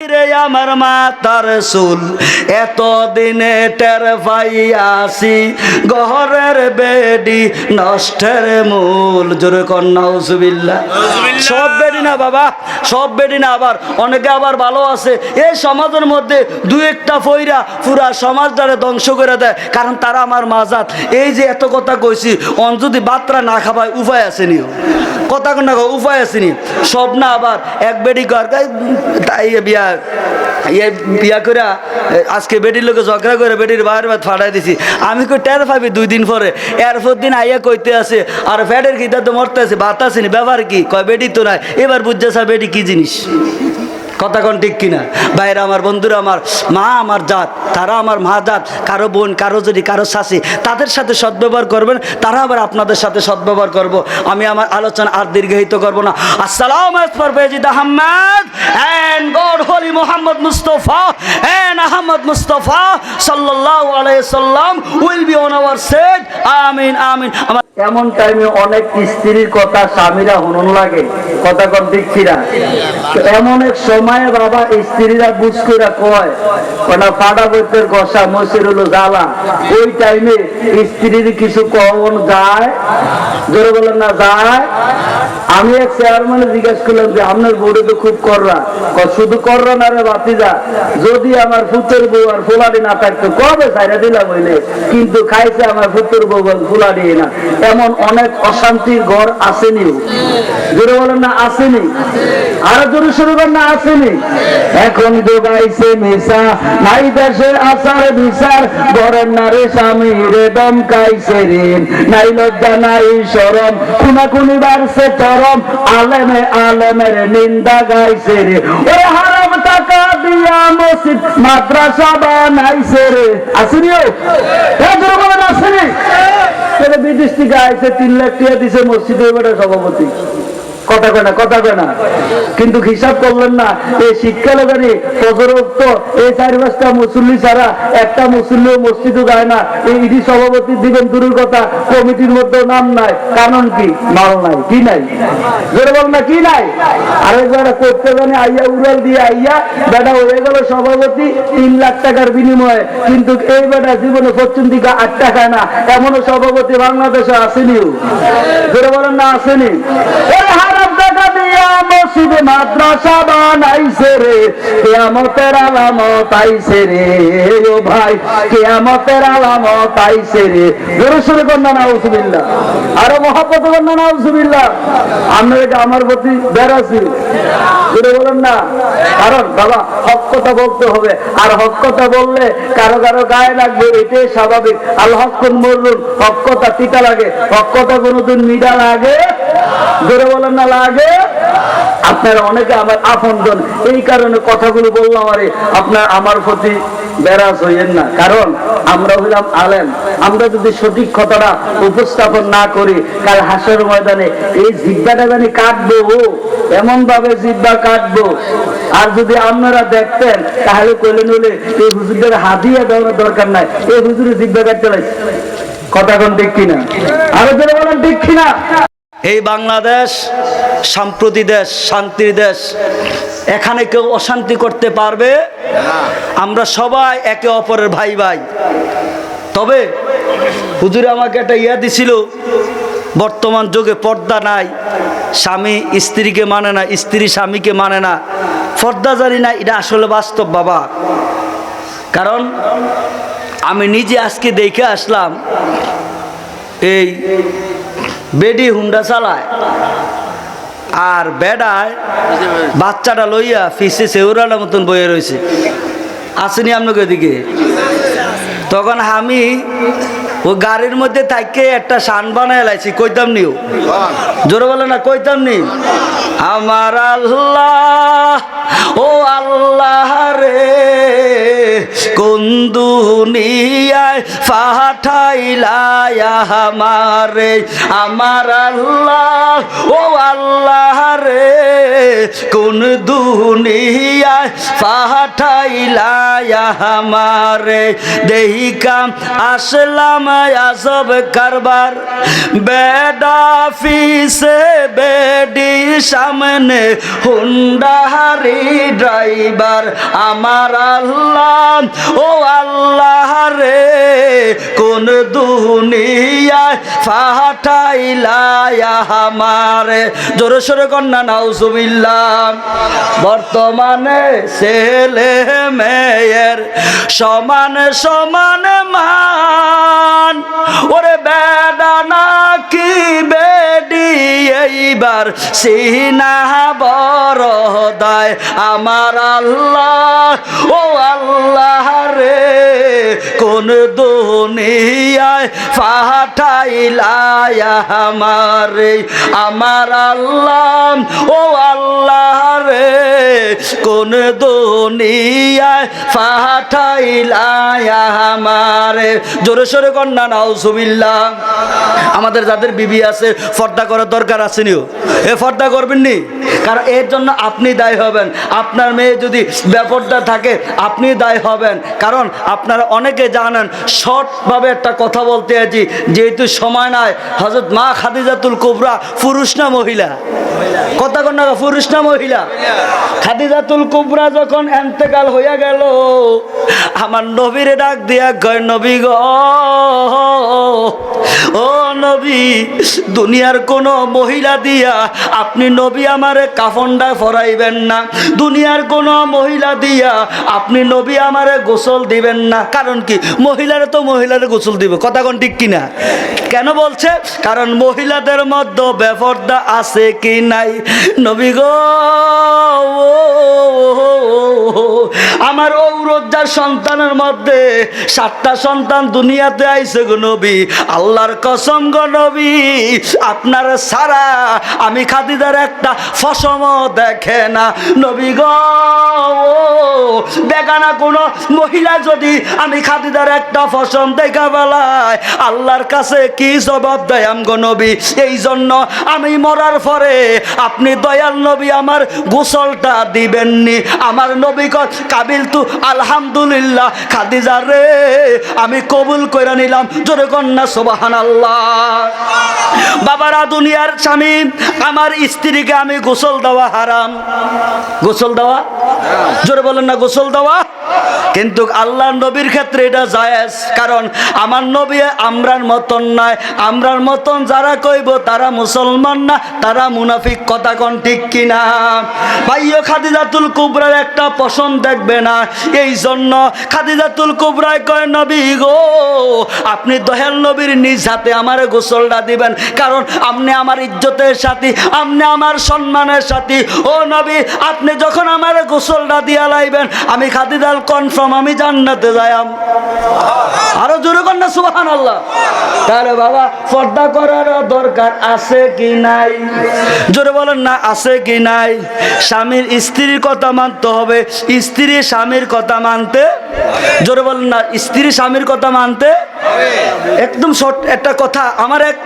রে আমার মাতার চুল এত দিনে টের পাইয়াছি গহরের বেডি নষ্টের মূল। জোরে কন্যা সব বেডি না বাবা সব বেডি না আবার। অনেকে আবার ভালো আছে। এই সমাজের মধ্যে দু একটা ফইরা পুরা সমাজটারে ধ্বংস করে দেয় কারণ তারা আমার মাজাত। এই যে এত কথা কইছি অন যদি বাত্রা না খাবায় উপায় আসেনি কথা কোন উপায় আসেনি সব না আবার এক বেডি তাই বিয়া ইয়ে বিয়া করে আজকে বেটির লোকে ঝগড়া করে বেটির বাহার ভাত ফাটাই দিছি। আমি কই টের পাবি দুই দিন পরে। এরপর দিন আইয়া কইতে আছে, আর ফ্যাটের কি তো মরতে আছে ভাত আসেনি ব্যাপার কি? কয়, বেটি তো নাই। এবার বুঝতেছা বেটি কি জিনিস? কথা কোন ঠিক কিনা? বাইরে আমার, বন্ধুরা আমার, মা আমার জাত, তারা আমার মা জাত, কারও বোন, কারও যদি, কারও শাশি, তাদের সাথে সদ্ব্যবহার করবেন, তারা আবার আপনাদের সাথে সদ্ব্যবহার করব। আমি আমার আলোচনা আর দীর্ঘায়িত করব না। আসসালাম and God Mohammad Mustafa and Ahmad Mustafa সাল্লাল্লাহু আলাইহি সাল্লাম will be on our set আমিন আমিন। আমার এমন টাইমে অনেক স্ত্রীর কথা স্বামীরা হনন লাগে, কথা কর দেখছি না এমন এক সময়ে বাবা স্ত্রীরা বুঝ করে কয় ফাটা বইতের কষা মসির হলো জ্বালা ওই টাইমে স্ত্রীর কিছু কখন যায়? জোরে বলেন না, যায়? আমি এক চেয়ারম্যানে জিজ্ঞেস করলাম যে, আপনার বউরে তো খুব কররা। শুধু কররা না রে বাতিজা যদি আমার পুত্রের বউ আর ফুলাডি না থাকতো, কবে সাইরা দিলাম হইলে কিন্তু খাইছে আমার পুত্রের বউ আর ফুলাডি না। এমন অনেক অশান্তির ঘর আসেনি জোরে বলেন না, আসেনি? আর জোরে শুরু না, আসেনি? এখন যোগাইছে মিশা নাই দেশের আসার বিচার ঘরের নারে স্বামী রে দমকাইছে রে নাই লজ্জা, নাই সরম খুনা খুনি বাড়ছে চরম, আলেমে আলেমের নিন্দা গাইছে রে। ও হারাম টাকা দিয়া মসজিদ, মাদ্রাসা বানাইছে রে। আসেনি আসেনি? বিদেশ থেকে আইসে তিন লাখ টাকা দিছে মসজিদের সভাপতি। কথা কয় না, কথা কয় না। কিন্তু হিসাব করলেন না, এই শিক্ষা জানি ফজরক্ত এই চারি পাঁচটা মুসল্লি ছাড়া একটা মুসল্লি মসজিদও যায় না। এই ইডি সভাপতি দিবেন দূরের কথা, কমিটির মধ্যে নাম নাই। কারণ কি? মাল নাই, কি নাই? জোরে বল না, কি নাই? আরেকবার করতে জানি, আইয়া উড়াল দিয়ে আইয়া, বেটা হয়ে গেল সভাপতি, তিন লাখ টাকার বিনিময়ে। কিন্তু এই বেটা জীবনে পশ্চিম দিকে আট টাকায় না। এমনও সভাপতি বাংলাদেশে আসেনি জোরে বলেন না, আসেনি ওই হারাম টাকা দিয়া মসজিদ মাদ্রাসা বানাইছে রে। কেয়ামতের আলামত আইছে রে, ও ভাই। কেয়ামতের আলামত আইছে রে। কন্যা নাউজুবিল্লাহ। আরও মহাপত কন্যা নাউজুবিল্লাহ। আমার প্রতি বলেন না। কারণ বাবা, হক কথা বলতে হবে। আর হক কথা বললে কারও কারও গায়ে লাগবে, এটাই স্বাভাবিক। আল হকুন মরুন হক কথা তিতা লাগে। হক কথা কোনোদিন মিডা লাগে জোরে বলেন না লাগে? আপনারা অনেকে আমার আপনজন এই কারণে কথাগুলো বললাম আরে আপনার আমার প্রতি বেরাজ হইয়েন না। কারণ আমরা হইলাম আলেম। আমরা যদি সঠিক কথাটা উপস্থাপন না করি, কাল হাসের ময়দানে এই জিব্বাটা জানি কাটবো ও এমন ভাবে জিব্বা কাটবো। আর যদি আপনারা দেখতেন, তাহলে কইলে নইলে এই হুজুরদের হাদিয়া দেওয়ার দরকার নাই। এই হুজুরের জিব্বা কাটতে লাগছে। কথা কোন ঠিক কিনা? আরও বলেন, ঠিক কিনা? এই বাংলাদেশ সাম্প্রতি দেশ, শান্তির দেশ, এখানে কেউ অশান্তি করতে পারবে? আমরা সবাই একে অপরের ভাই ভাই। তবে হুজুরে আমাকে একটা ইয়া দিছিল, বর্তমান যুগে পর্দা নাই, স্বামী স্ত্রীকে মানে না, স্ত্রী স্বামীকে মানে না। পর্দা জানি না, এটা আসলে বাস্তব বাবা। কারণ আমি নিজে আজকে দেখে আসলাম, এই বেডি হুন্ডা চালায়। আর বেডায় বাচ্চাটা লইয়া ফিসে সেউরালার মতন বয়ে রয়েছে আসেনি আপনাকে এদিকে তখন আমি ও গাড়ির মধ্যে থাইকে একটা সান বানায় লাইছি, কইতাম নিও। জোরে বলে না, কইতাম নি? আমার আল্লাহ, ও আল্লাহ রে। কোন দুনিয়ায় ফাটাইলা আমারে। আমার আল্লাহ, ও আল্লাহ রে। কোন দুনিয়ায় ফাটাইলা আমারে। দেহিকা আসলাম আজব কারবার। বেডা ফিসে বেডি সামনে হুন্ডাহারি ড্রাইভার। আমার আল্লাহ ও আল্লাহ রে, কোন দুনিয়ায় ফাটাইলা আমারে। জোরে সোরে কন্যা, নাউজুবিল্লাহ। বর্তমানে ছেলে মেয়ের সমান সমান মান। ওরে বেডা নাকি বেডি, এইবার সিনা বড় দায় আমার আল্লাহ, ও আল্লাহ কোন দুনিয়ায় ফাটাইলায় আমারে, আমার আল্লাহ, ও আল্লাহ রে। কোন দুনিয়ায় ফাটাইলায় আমারে। জোরে সোরে কন্যা নাও সুবিল্লা আমাদের যাদের বিবি আছে, ফর্দা করার দরকার আসেনিও এ ফর্দা করবেন নি? কারণ এর জন্য আপনি দায়ী হবেন। আপনার মেয়ে যদি ব্যাপারটা থাকে, আপনি দায়ী হবেন। কারণ আপনারা অনেকে জানেন শর্টভাবে একটা কথা বলতে আছি। যেহেতু সময় নাই হজরত মা খাদিজাতুল কুবরা পুরুষ না মহিলা? কথা কন না পুরুষ না মহিলা? খাদিজাতুল কুবরা যখন এন্তেকাল হইয়া গেল, আমার নবীরে ডাক দিয়া গয় নবী গ ও নবী, দুনিয়ার কোন মহিলা দিয়া আপনি নবী আমারে কাফনটা ফরাইবেন না। দুনিয়ার কোন মহিলা দিয়া আপনি নবী আমারে গোসল দিবেন না। কারণ কি? মহিলারে তো মহিলারে গোসল দিবে। কথা কোন ঠিক কিনা? কেন বলছে? কারণ মহিলাদের মধ্যে বেফর্দা আছে কি নাই? নবী গো আমার ঔরজ্জার সন্তানের মধ্যে সাতটা সন্তান দুনিয়াতে আইছে গো নবী। আল্লাহর কসম গো নবী, আপনার সারা আমি খাদিদার একটা ফসম দেখে না। নবী গো বেগানা কোনো মহিলা যদি আমি খাদিদার একটা ফসম দেখা বেলায়, আল্লাহর কাছে কি জবাব দেয় আমগো নবী? এই জন্য আমি মরার পরে আপনি দয়াল নবী আমার গোসলটা দিবেননি। আমার নবী কাবিল তু আলহামদুলিল্লাহ খাদিজা রে, আমি কবুল করে নিলাম। জোরে কন্যা সোবাহান বাবারা, দুনিয়ার স্বামী, আমার স্ত্রীকে আমি গোসল দেওয়া হারাম। গোসল দেওয়া? জোরে বলেন না, গোসল দেওয়া? কিন্তু আল্লাহ নবীর ক্ষেত্রে এটা জায়েজ, কারণ আমার নবী আমরার মতন নয়। আমরার মতন যারা কইব তারা মুসলমান না, তারা মুনাফিক কথা কোন ঠিক কিনা। ভাইও খাদিজাতুল কুবরার একটা পছন্দ দেখবে না। এই জন্য খাদিজাতুল কুবরায় কয়, নবী গো, আপনি দহেল নবীর নিজ হাতে আমার গোসলটা দিবেন। কারণ আপনি আমার ইজ্জতের সাথী আপনি আমার সম্মানের সাথী। ও নবী, আপনি যখন আমার গোসলটা দিয়া লাইবেন, আমি খাদিদাল কনফার্ম, আমি জান্নাতে যাইম আরও জোরে কর না সুবাহান আল্লাহ তাহলে বাবা, পর্দা করার দরকার আছে কি নাই? জোরে বলেন না, আছে কি নাই? স্বামীর স্ত্রীর কথা মানতে হবে। স্ত্রী স্বামীর কথা মানতে জোরে বলেন না, স্ত্রী স্বামীর কথা মানতে একদম শর্ট একটা কথা। আমার এক